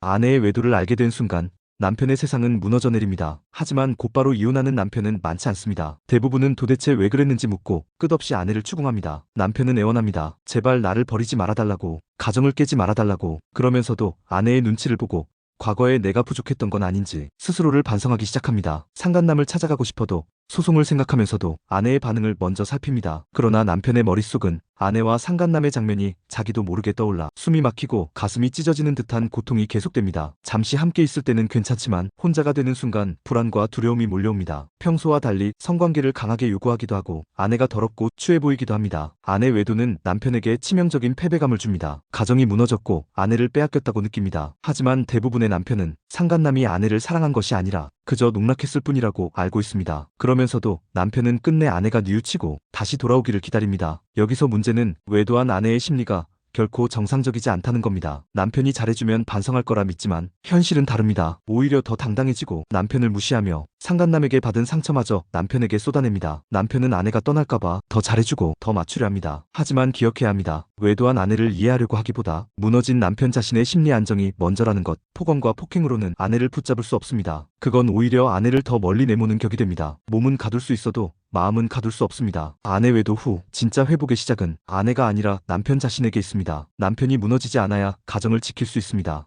아내의 외도를 알게 된 순간 남편의 세상은 무너져 내립니다. 하지만 곧바로 이혼하는 남편은 많지 않습니다. 대부분은 도대체 왜 그랬는지 묻고 끝없이 아내를 추궁합니다. 남편은 애원합니다. 제발 나를 버리지 말아달라고, 가정을 깨지 말아달라고, 그러면서도 아내의 눈치를 보고 과거에 내가 부족했던 건 아닌지 스스로를 반성하기 시작합니다. 상간남을 찾아가고 싶어도 소송을 생각하면서도 아내의 반응을 먼저 살핍니다. 그러나 남편의 머릿속은 아내와 상간남의 장면이 자기도 모르게 떠올라 숨이 막히고 가슴이 찢어지는 듯한 고통이 계속됩니다. 잠시 함께 있을 때는 괜찮지만 혼자가 되는 순간 불안과 두려움이 몰려옵니다. 평소와 달리 성관계를 강하게 요구하기도 하고 아내가 더럽고 추해 보이기도 합니다. 아내 외도는 남편에게 치명적인 패배감을 줍니다. 가정이 무너졌고 아내를 빼앗겼다고 느낍니다. 하지만 대부분의 남편은 상간남이 아내를 사랑한 것이 아니라 그저 농락했을 뿐이라고 알고 있습니다. 그러면서도 남편은 끝내 아내가 뉘우치고 다시 돌아오기를 기다립니다. 여기서 문제는 외도한 아내의 심리가 결코 정상적이지 않다는 겁니다. 남편이 잘해주면 반성할 거라 믿지만 현실은 다릅니다. 오히려 더 당당해지고 남편을 무시하며 상간남에게 받은 상처마저 남편에게 쏟아냅니다. 남편은 아내가 떠날까봐 더 잘해주고 더 맞추려 합니다. 하지만 기억해야 합니다. 외도한 아내를 이해하려고 하기보다 무너진 남편 자신의 심리 안정이 먼저라는 것, 폭언과 폭행으로는 아내를 붙잡을 수 없습니다. 그건 오히려 아내를 더 멀리 내모는 격이 됩니다. 몸은 가둘 수 있어도 마음은 가둘 수 없습니다. 아내 외도 후 진짜 회복의 시작은 아내가 아니라 남편 자신에게 있습니다. 남편이 무너지지 않아야 가정을 지킬 수 있습니다.